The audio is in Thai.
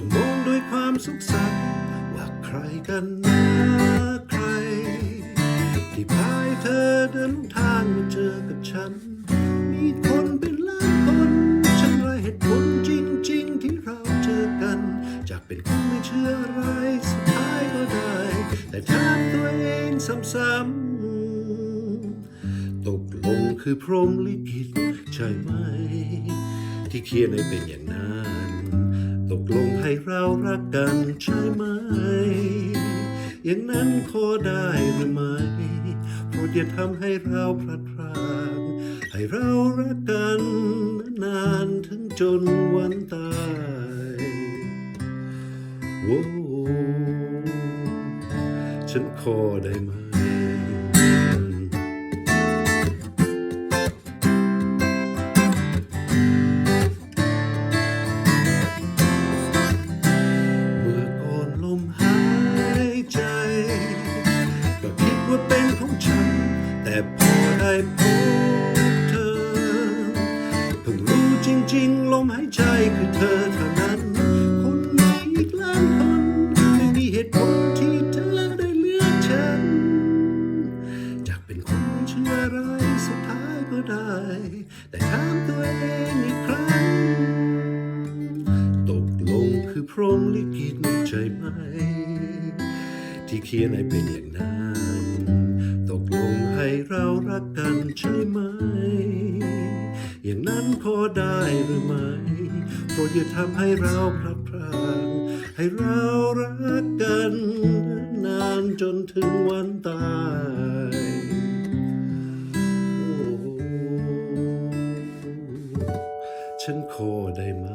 จะมองด้วยความสุขสันต์ว่าใครกันนะใคร ที่พายเธอเดินทางมาเจอกับฉัน มีคนเป็นล้านคนฉันไรเหตุผลจริง ๆ ที่เราเจอกัน จากเป็นคนไม่เชื่ออะไรสุดท้ายก็ได้ แต่ถามตัวเองซ้ำๆตกลงคือพรหมลิขิตใช่ไหม ที่เขียนให้เป็นอย่างนั้น ตกลงให้เรารักกันใช่ไหม อย่างนั้นขอได้หรือไม่โปรดอย่าทำให้เราพลัดพรากให้เรารักกันนานถึงจนวันตายโอ้ฉันขอได้ไหม จริง ๆ ลมหายใจคือเธอเท่านั้น คนมีอีกล้านคนไม่มีเหตุผลที่เธอได้เลือกฉัน จากเป็นคนเชื่ออะไรสุดท้ายก็ได้ แต่ถามตัวเองอีกครั้ง ตกลงคือพรหมลิขิตใช่ไหม ที่เขียนให้เป็นอย่างนั้น ตกลงให้เรารักกันใช่ไหม อย่างนั้นพอได้หรือไม่โปรดอย่าทำให้เราพลัดพรากให้เรารักกันนานจนถึงวันตายโอ้ฉันขอได้ไหม